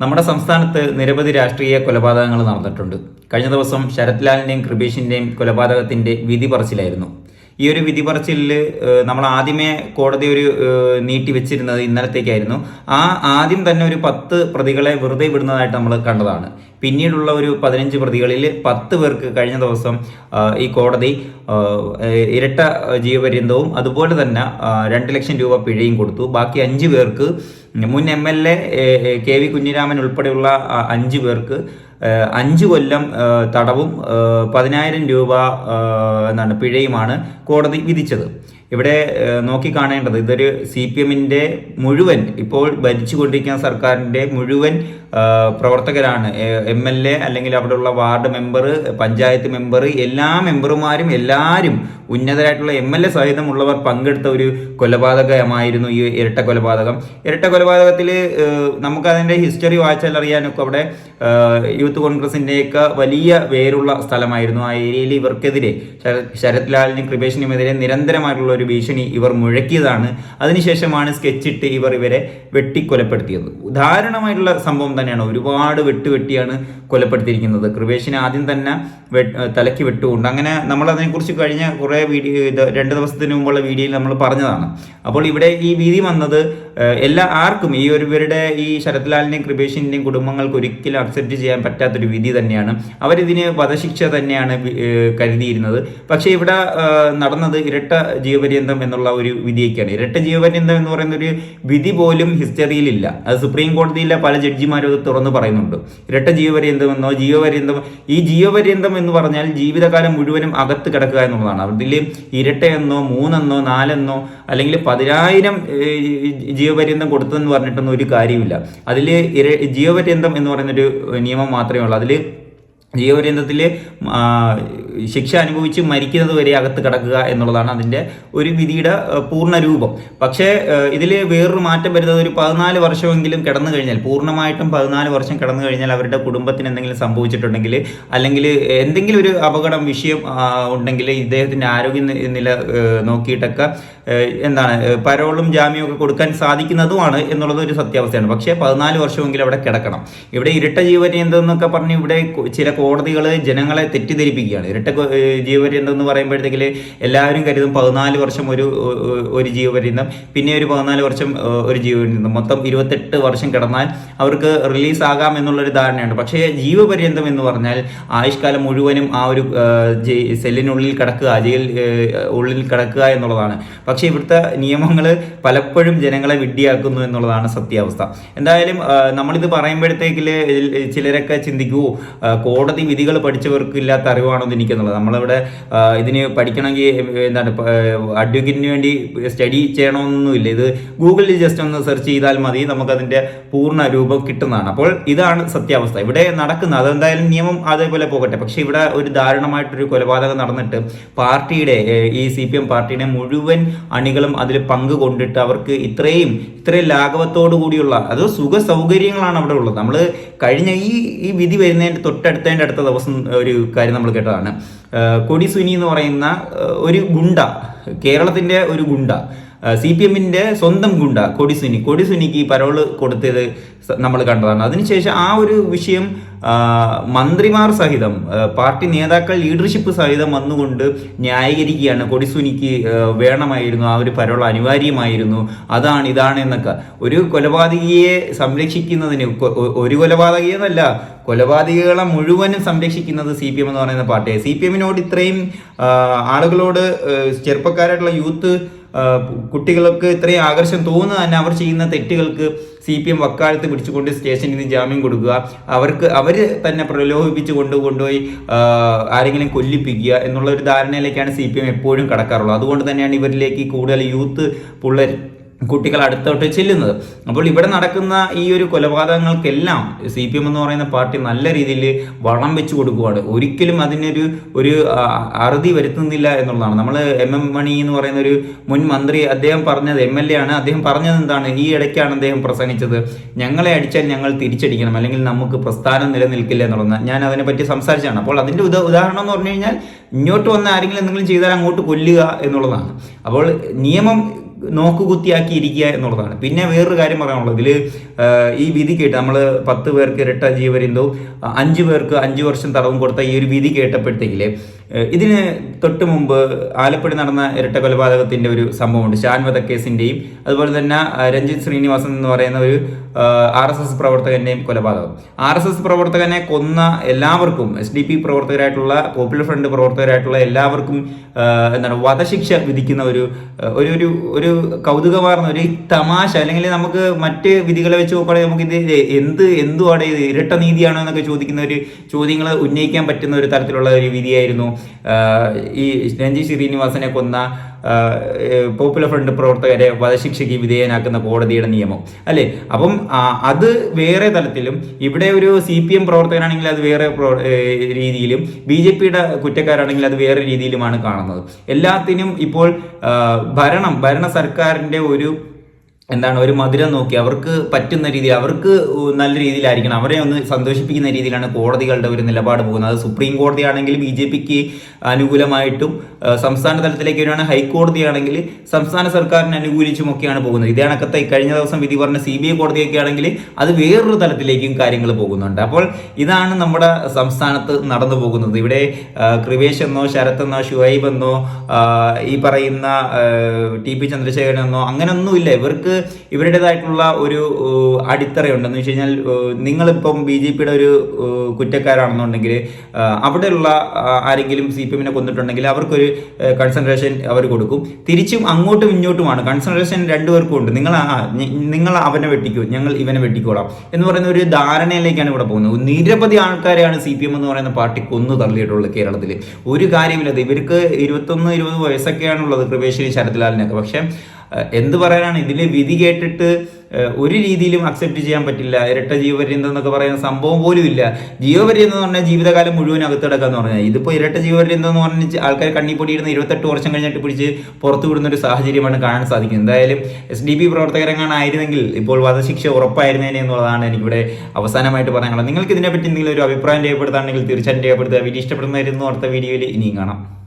നമ്മുടെ സംസ്ഥാനത്ത് നിരവധി രാഷ്ട്രീയ കൊലപാതകങ്ങൾ നടന്നിട്ടുണ്ട്. കഴിഞ്ഞ ദിവസം ശരത് ലാലിന്റെയും കൃപേഷിന്റെയും കൊലപാതകത്തിന്റെ വിധി പറച്ചിലായിരുന്നു. ഈ ഒരു വിധി പറച്ചിലിൽ നമ്മൾ ആദ്യമേ കോടതി ഒരു നീട്ടി വെച്ചിരുന്നത് ഇന്നലത്തേക്കായിരുന്നു. ആ ആദ്യം തന്നെ ഒരു പത്ത് പ്രതികളെ വെറുതെ വിടുന്നതായിട്ട് നമ്മൾ കണ്ടതാണ്. പിന്നീടുള്ള ഒരു പതിനഞ്ച് പ്രതികളിൽ പത്ത് പേർക്ക് കഴിഞ്ഞ ദിവസം ഈ കോടതി ഇരട്ട ജീവപര്യന്തവും അതുപോലെ തന്നെ രണ്ട് ലക്ഷം രൂപ പിഴയും കൊടുത്തു. ബാക്കി അഞ്ച് പേർക്ക് മുൻ M L A K V Kunhiraman ഉൾപ്പെടെയുള്ള അഞ്ച് പേർക്ക് അഞ്ച് കൊല്ലം തടവും പതിനായിരം രൂപ എന്താണ് പിഴയുമാണ് കോടതി വിധിച്ചത്. ഇവിടെ നോക്കി നോക്കിക്കാണേണ്ടത് ഇതൊരു സി പി എമ്മിന്റെ മുഴുവൻ ഇപ്പോൾ ഭരിച്ചുകൊണ്ടിരിക്കുന്ന സർക്കാരിന്റെ മുഴുവൻ പ്രവർത്തകരാണ്. എം എൽ എ അല്ലെങ്കിൽ അവിടെയുള്ള വാർഡ് മെമ്പർ പഞ്ചായത്ത് മെമ്പർ എല്ലാ മെമ്പർമാരും എല്ലാവരും ഉന്നതരായിട്ടുള്ള എം എൽ എ സഹിതമുള്ളവർ പങ്കെടുത്ത ഒരു കൊലപാതകമായിരുന്നു ഈ ഇരട്ട കൊലപാതകം. ഇരട്ട കൊലപാതകത്തിൽ നമുക്കതിന്റെ ഹിസ്റ്ററി വായിച്ചാൽ അറിയാനൊക്കെ അവിടെ യൂത്ത് കോൺഗ്രസിന്റെയൊക്കെ വലിയ വേരുള്ള സ്ഥലമായിരുന്നു ആ ഏരിയയിൽ ഇവർക്കെതിരെ. ശരത് ലാലിനും കൃപേഷിനുമെതിരെ നിരന്തരമായിട്ടുള്ള ഭീഷണി ഇവർ മുഴക്കിയതാണ്. അതിനുശേഷമാണ് സ്കെച്ചിട്ട് ഇവർ ഇവരെ വെട്ടിക്കൊലപ്പെടുത്തിയത്. ഉദാഹരണമായിട്ടുള്ള സംഭവം തന്നെയാണ്. ഒരുപാട് വെട്ടുവെട്ടിയാണ് കൊലപ്പെടുത്തിയിരിക്കുന്നത്. കൃപേഷിനെ ആദ്യം തന്നെ തലയ്ക്ക് വെട്ടുകൊണ്ട് അങ്ങനെ നമ്മൾ അതിനെക്കുറിച്ച് കഴിഞ്ഞ കുറേ വീഡിയോ രണ്ട് ദിവസത്തിന് മുമ്പുള്ള വീഡിയോയിൽ നമ്മൾ പറഞ്ഞതാണ്. അപ്പോൾ ഇവിടെ ഈ വീതി വന്നത് എല്ലാ ആർക്കും ഈ ഒരു ഇവരുടെ ഈ ശരത് ലാലിന്റെയും കൃപേഷിന്റെയും കുടുംബങ്ങൾക്ക് ഒരിക്കലും അക്സെപ്റ്റ് ചെയ്യാൻ പറ്റാത്തൊരു വിധി തന്നെയാണ്. അവരിതിന് വധശിക്ഷ തന്നെയാണ് കരുതിയിരുന്നത്. പക്ഷേ ഇവിടെ നടന്നത് ഇരട്ട ജീവപര്യന്തം എന്നുള്ള ഒരു വിധിയൊക്കെയാണ്. ഇരട്ട ജീവപര്യന്തം എന്ന് പറയുന്ന ഒരു വിധി പോലും ഹിസ്റ്ററിയിലില്ല അത് സുപ്രീം കോടതിയിലെ പല ജഡ്ജിമാരും അത് തുറന്ന് പറയുന്നുണ്ട്. ഇരട്ട ജീവപര്യന്തം എന്നോ ജീവപര്യന്തം ഈ ജീവപര്യന്തം എന്ന് പറഞ്ഞാൽ ജീവിതകാലം മുഴുവനും അകത്ത് കിടക്കുക എന്നുള്ളതാണ്. അതിൽ ഇരട്ടയെന്നോ മൂന്നെന്നോ നാലെന്നോ അല്ലെങ്കിൽ പതിനായിരം ജീവപര്യന്തം കൊടുത്തതെന്ന് പറഞ്ഞിട്ടൊന്നും ഒരു കാര്യമില്ല അതിൽ ഇര ജീവപര്യന്തം എന്ന് പറയുന്നൊരു നിയമം മാത്രമേ ഉള്ളൂ. അതിൽ ജീവപര്യന്തത്തിൽ ശിക്ഷ അനുഭവിച്ച് മരിക്കുന്നത് വരെ അകത്ത് കിടക്കുക എന്നുള്ളതാണ് അതിന്റെ ഒരു വിധിയുടെ പൂർണ രൂപം. പക്ഷേ ഇതിൽ വേറൊരു മാറ്റം വരുന്നത് ഒരു പതിനാല് വർഷമെങ്കിലും കിടന്നു കഴിഞ്ഞാൽ പൂർണമായിട്ടും പതിനാല് വർഷം കിടന്നു കഴിഞ്ഞാൽ അവരുടെ കുടുംബത്തിന് എന്തെങ്കിലും സംഭവിച്ചിട്ടുണ്ടെങ്കിൽ അല്ലെങ്കിൽ എന്തെങ്കിലും ഒരു അപകടം വിഷയം ഉണ്ടെങ്കിൽ ഇദ്ദേഹത്തിന്റെ ആരോഗ്യ നില നോക്കിയിട്ടൊക്കെ എന്താണ് പരോളും ജാമ്യവും ഒക്കെ കൊടുക്കാൻ സാധിക്കുന്നതുമാണ് എന്നുള്ളത് ഒരു സത്യാവസ്ഥയാണ്. പക്ഷേ പതിനാല് വർഷമെങ്കിലും അവിടെ കിടക്കണം. ഇവിടെ ഇരട്ട ജീവപര്യന്തം എന്നൊക്കെ പറഞ്ഞ് ഇവിടെ ചില കോടതികൾ ജനങ്ങളെ തെറ്റിദ്ധരിപ്പിക്കുകയാണ്. ഇരട്ട ജീവപര്യന്തം എന്ന് പറയുമ്പോഴത്തേക്കിൽ എല്ലാവരും കരുതും പതിനാല് വർഷം ഒരു ഒരു ജീവപര്യന്തം പിന്നെ ഒരു പതിനാല് വർഷം ഒരു ജീവപര്യന്തം. മൊത്തം ഇരുപത്തെട്ട് വർഷം കിടന്നാൽ അവർക്ക് റിലീസ് ആകാം എന്നുള്ളൊരു ധാരണയുണ്ട്. പക്ഷേ ജീവപര്യന്തം എന്ന് പറഞ്ഞാൽ ആയുഷ്കാലം മുഴുവനും ആ ഒരു സെല്ലിനുള്ളിൽ കിടക്കുക ജയിൽ ഉള്ളിൽ കിടക്കുക എന്നുള്ളതാണ്. പക്ഷേ ഇവിടുത്തെ നിയമങ്ങൾ പലപ്പോഴും ജനങ്ങളെ വിഡ്ഢിയാക്കുന്നു എന്നുള്ളതാണ് സത്യാവസ്ഥ. എന്തായാലും നമ്മളിത് പറയുമ്പോഴത്തേക്കിൽ ചിലരൊക്കെ ചിന്തിക്കുമോ ആ, കോടതി വിധികൾ പഠിച്ചവർക്ക് ഇല്ലാത്ത അറിവാണോ എന്ന് എനിക്കെന്നുള്ളത്? നമ്മളിവിടെ ഇതിന് പഠിക്കണമെങ്കിൽ എന്താണ് അഡ്വക്കേറ്റിന് വേണ്ടി സ്റ്റഡി ചെയ്യണമെന്നൊന്നുമില്ല. ഇത് ഗൂഗിളിൽ ജസ്റ്റ് ഒന്ന് സെർച്ച് ചെയ്താൽ മതി. നമുക്കതിന്റെ പൂർണ രൂപം കിട്ടുന്നതാണ്. അപ്പോൾ ഇതാണ് സത്യാവസ്ഥ. ഇവിടെ നടക്കുന്നത് അതെന്തായാലും നിയമം അതേപോലെ പോകട്ടെ. പക്ഷേ ഇവിടെ ഒരു ദാരുണമായിട്ടൊരു കൊലപാതകം നടന്നിട്ട് പാർട്ടിയുടെ ഈ സി പി എം പാർട്ടിയുടെ മുഴുവൻ അണികളും അതിൽ പങ്ക് കൊണ്ടിട്ട് അവർക്ക് ഇത്രയും ഇത്രയും ലാഘവത്തോടു കൂടിയുള്ള അത് സുഖ സൗകര്യങ്ങളാണ് അവിടെ ഉള്ളത്? നമ്മൾ കഴിഞ്ഞ ഈ ഈ വിധി വരുന്നതിന്റെ തൊട്ടടുത്തതിന്റെ അടുത്ത ദിവസം ഒരു കാര്യം നമ്മൾ കേട്ടതാണ്. കൊടി സുനി എന്ന് പറയുന്ന ഒരു ഗുണ്ട കേരളത്തിന്റെ ഒരു ഗുണ്ട സി പി എമ്മിന്റെ സ്വന്തം ഗുണ്ട കൊടി സുനി. കൊടിസുനിക്ക് ഈ പരോൾ കൊടുത്തത് നമ്മൾ കണ്ടതാണ്. അതിനുശേഷം ആ ഒരു വിഷയം മന്ത്രിമാർ സഹിതം പാർട്ടി നേതാക്കൾ ലീഡർഷിപ്പ് സഹിതം വന്നുകൊണ്ട് ന്യായീകരിക്കുകയാണ്. കൊടിസുനിക്ക് വേണമായിരുന്നു. ആ ഒരു പരോൾ അനിവാര്യമായിരുന്നു. അതാണ് ഇതാണ് എന്നൊക്കെ. ഒരു കൊലപാതകിയെ സംരക്ഷിക്കുന്നതിന് ഒരു കൊലപാതകിയെന്നല്ല കൊലപാതകികളെ മുഴുവനും സംരക്ഷിക്കുന്നത് സി പി എം എന്ന് പറയുന്ന പാർട്ടിയെ. സി പി എമ്മിനോട് ഇത്രയും ആളുകളോട് ചെറുപ്പക്കാരായിട്ടുള്ള യൂത്ത് കുട്ടികൾക്ക് ഇത്രയും ആകർഷം തോന്നുന്നത് തന്നെ അവർ ചെയ്യുന്ന തെറ്റുകൾക്ക് സി പി എം വക്കാലത്ത് പിടിച്ചുകൊണ്ട് സ്റ്റേഷനിൽ നിന്ന് ജാമ്യം കൊടുക്കുക. അവർക്ക് അവർ തന്നെ പ്രലോഭിപ്പിച്ച് കൊണ്ട് കൊണ്ടുപോയി ആരെങ്കിലും കൊല്ലിപ്പിക്കുക എന്നുള്ള ഒരു ധാരണയിലേക്കാണ് സി പി എം എപ്പോഴും കടക്കാറുള്ളത്. അതുകൊണ്ട് തന്നെയാണ് ഇവരിലേക്ക് കൂടുതൽ യൂത്ത് പിള്ളേർ കുട്ടികൾ അടുത്തോട്ട് ചെല്ലുന്നത്. അപ്പോൾ ഇവിടെ നടക്കുന്ന ഈ ഒരു കൊലപാതകങ്ങൾക്കെല്ലാം സി പി എം എന്ന് പറയുന്ന പാർട്ടി നല്ല രീതിയിൽ വളം വെച്ച് കൊടുക്കുകയാണ് ഒരിക്കലും അതിനൊരു ഒരു അറുതി വരുത്തുന്നില്ല എന്നുള്ളതാണ്. നമ്മൾ എം എം മണി എന്ന് പറയുന്ന ഒരു മുൻ മന്ത്രി അദ്ദേഹം പറഞ്ഞത് എം എൽ എ ആണ്. അദ്ദേഹം പറഞ്ഞത് എന്താണ്? ഈ ഇടയ്ക്കാണ് അദ്ദേഹം പ്രസംഗിച്ചത്. ഞങ്ങളെ അടിച്ചാൽ ഞങ്ങൾ തിരിച്ചടിക്കണം. അല്ലെങ്കിൽ നമുക്ക് പ്രസ്ഥാനം നിലനിൽക്കില്ല എന്നുള്ളത് ഞാൻ അതിനെപ്പറ്റി സംസാരിച്ചാണ് അപ്പോൾ അതിന്റെ ഉദാ ഉദാഹരണം എന്ന് പറഞ്ഞു കഴിഞ്ഞാൽ ഇങ്ങോട്ട് വന്ന ആരെങ്കിലും എന്തെങ്കിലും ചെയ്താൽ അങ്ങോട്ട് കൊല്ലുക എന്നുള്ളതാണ്. അപ്പോൾ നിയമം നോക്കുകുത്തിയാക്കി ഇരിക്കുക എന്നുള്ളതാണ്. പിന്നെ വേറൊരു കാര്യം പറയാനുള്ളത്. ഇതിൽ ഈ വിധി കേട്ട് നമ്മൾ പത്ത് പേർക്ക് ഇരട്ട ജീവപര്യന്തവും അഞ്ച് പേർക്ക് അഞ്ച് വർഷം തടവും കൊടുത്ത ഈ ഒരു വിധി കേട്ടപ്പോഴത്തേക്കില്ലേ ഇതിന് തൊട്ട് മുമ്പ് ആലപ്പുഴ നടന്ന ഇരട്ട കൊലപാതകത്തിന്റെ ഒരു സംഭവമുണ്ട്. ഷാൻവധ കേസിന്റെയും അതുപോലെ തന്നെ രഞ്ജിത് ശ്രീനിവാസൻ എന്ന് പറയുന്ന ഒരു ആർ എസ് എസ് പ്രവർത്തകന്റെയും കൊലപാതകം. ആർ എസ് എസ് പ്രവർത്തകനെ കൊന്ന എല്ലാവർക്കും എസ് ഡി പി പ്രവർത്തകരായിട്ടുള്ള പോപ്പുലർ ഫ്രണ്ട് പ്രവർത്തകരായിട്ടുള്ള എല്ലാവർക്കും എന്താണ് വധശിക്ഷ വിധിക്കുന്ന ഒരു ഒരു ഒരു ഒരു കൗതുകമാർന്ന ഒരു തമാശ അല്ലെങ്കിൽ നമുക്ക് മറ്റ് വിധികളെ വെച്ച് നോക്കുകയാണെങ്കിൽ നമുക്ക് ഇത് എന്ത് എന്തുവാണ് ഇത്? ഇരട്ട നീതിയാണോ എന്നൊക്കെ ചോദിക്കുന്ന ഒരു ചോദ്യങ്ങൾ ഉന്നയിക്കാൻ പറ്റുന്ന ഒരു തരത്തിലുള്ള ഒരു വിധിയായിരുന്നു ഈ രഞ്ജി ശ്രീനിവാസനെ കൊന്ന പോപ്പുലർ ഫ്രണ്ട് പ്രവർത്തകരെ വധശിക്ഷയ്ക്ക് വിധേയനാക്കുന്ന കോടതിയുടെ നിയമം. അല്ലേ? അപ്പം അത് വേറെ തലത്തിലും ഇവിടെ ഒരു സി പി എം പ്രവർത്തകനാണെങ്കിൽ അത് വേറെ രീതിയിലും ബി ജെ പിയുടെ കുറ്റക്കാരാണെങ്കിൽ അത് വേറെ രീതിയിലുമാണ് കാണുന്നത്. എല്ലാത്തിനും ഇപ്പോൾ ഭരണം ഭരണ സർക്കാരിന്റെ ഒരു എന്താണ് ഒരു മധുരം നോക്കി അവർക്ക് പറ്റുന്ന രീതിയിൽ അവർക്ക് നല്ല രീതിയിലായിരിക്കണം. അവരെ ഒന്ന് സന്തോഷിപ്പിക്കുന്ന രീതിയിലാണ് കോടതികളുടെ ഒരു നിലപാട് പോകുന്നത്. അത് സുപ്രീം കോടതി ആണെങ്കിൽ ബി ജെ പിക്ക് അനുകൂലമായിട്ടും സംസ്ഥാന തലത്തിലേക്ക് വരുവാണെങ്കിൽ ഹൈക്കോടതിയാണെങ്കിൽ സംസ്ഥാന സർക്കാരിനെ അനുകൂലിച്ചും ഒക്കെയാണ് പോകുന്നത്. ഇതേ കണക്കത്തെ കഴിഞ്ഞ ദിവസം വിധി പറഞ്ഞ സി ബി ഐ കോടതിയൊക്കെ ആണെങ്കിൽ അത് വേറൊരു തലത്തിലേക്കും കാര്യങ്ങൾ പോകുന്നുണ്ട്. അപ്പോൾ ഇതാണ് നമ്മുടെ സംസ്ഥാനത്ത് നടന്നു പോകുന്നത്. ഇവിടെ കൃവേഷ് എന്നോ ശരത് എന്നോ ഷുഹൈബ് എന്നോ ഈ പറയുന്ന ടി പി ചന്ദ്രശേഖരൻ എന്നോ അങ്ങനെയൊന്നുമില്ല ഇവർക്ക് ഇവരുടേതായിട്ടുള്ള ഒരു അടിത്തറയുണ്ടെന്ന് വെച്ച് കഴിഞ്ഞാൽ നിങ്ങളിപ്പം ബി ജെ പിയുടെ ഒരു കുറ്റക്കാരാണെന്നുണ്ടെങ്കിൽ അവിടെയുള്ള ആരെങ്കിലും സി പി എമ്മിനെ കൊന്നിട്ടുണ്ടെങ്കിൽ അവർക്കൊരു കൺസൺട്രേഷൻ അവർ കൊടുക്കും. തിരിച്ചും അങ്ങോട്ടും ഇങ്ങോട്ടുമാണ്. കൺസെൻട്രേഷൻ രണ്ടുപേർക്കും ഉണ്ട്. നിങ്ങൾ നിങ്ങൾ അവനെ വെട്ടിക്കൂ ഞങ്ങൾ ഇവനെ വെട്ടിക്കോളാം എന്ന് പറയുന്ന ഒരു ധാരണയിലേക്കാണ് ഇവിടെ പോകുന്നത്. നിരവധി ആൾക്കാരെയാണ് സി പി എം എന്ന് പറയുന്ന പാർട്ടി കൊന്നു തള്ളിയിട്ടുള്ളത് കേരളത്തിൽ. ഒരു കാര്യമില്ലാതെ ഇവർക്ക് ഇരുപത്തൊന്ന് ഇരുപത് വയസ്സൊക്കെയാണുള്ളത് കൃപേശ്വരി ശരത്ലാലിനൊക്കെ. പക്ഷെ എന്ത് പറയാനാണ്? ഇതിൽ വിധി കേട്ടിട്ട് ഒരു രീതിയിലും അക്സെപ്റ്റ് ചെയ്യാൻ പറ്റില്ല. ഇരട്ട ജീവപര്യന്തം എന്നൊക്കെ പറയുന്ന സംഭവം പോലും ഇല്ല. ജീവപര്യന്തം എന്ന് പറഞ്ഞാൽ ജീവിതകാലം മുഴുവൻ അകത്തിടക്കുക എന്ന് പറഞ്ഞാൽ ഇതിപ്പോൾ ഇരട്ട ജീവപര്യന്തം എന്ന് പറഞ്ഞാൽ ആൾക്കാർ കണ്ണിപ്പൊടിയിരുന്ന ഇരുപത്തെട്ട് വർഷം കഴിഞ്ഞിട്ട് പിടിച്ച് പുറത്തു വിടുന്ന ഒരു സാഹചര്യമാണ് കാണാൻ സാധിക്കുന്നത്. എന്തായാലും എസ് ഡി പി പ്രവർത്തകരങ്ങാനായിരുന്നെങ്കിൽ ഇപ്പോൾ വധശിക്ഷ ഉറപ്പായിരുന്നേനെ എന്നുള്ളതാണ് എനിക്കിവിടെ അവസാനമായിട്ട് പറയാനുള്ളത് നിങ്ങൾക്ക് ഇതിനെപ്പറ്റി എന്തെങ്കിലും ഒരു അഭിപ്രായം രേഖപ്പെടുത്താണെങ്കിൽ തീർച്ചയായും രേഖപ്പെടുത്തുക. വീഡിയോ ഇഷ്ടപ്പെടുന്നതായിരുന്നു അടുത്ത വീഡിയോയിൽ ഇനിയും കാണാം.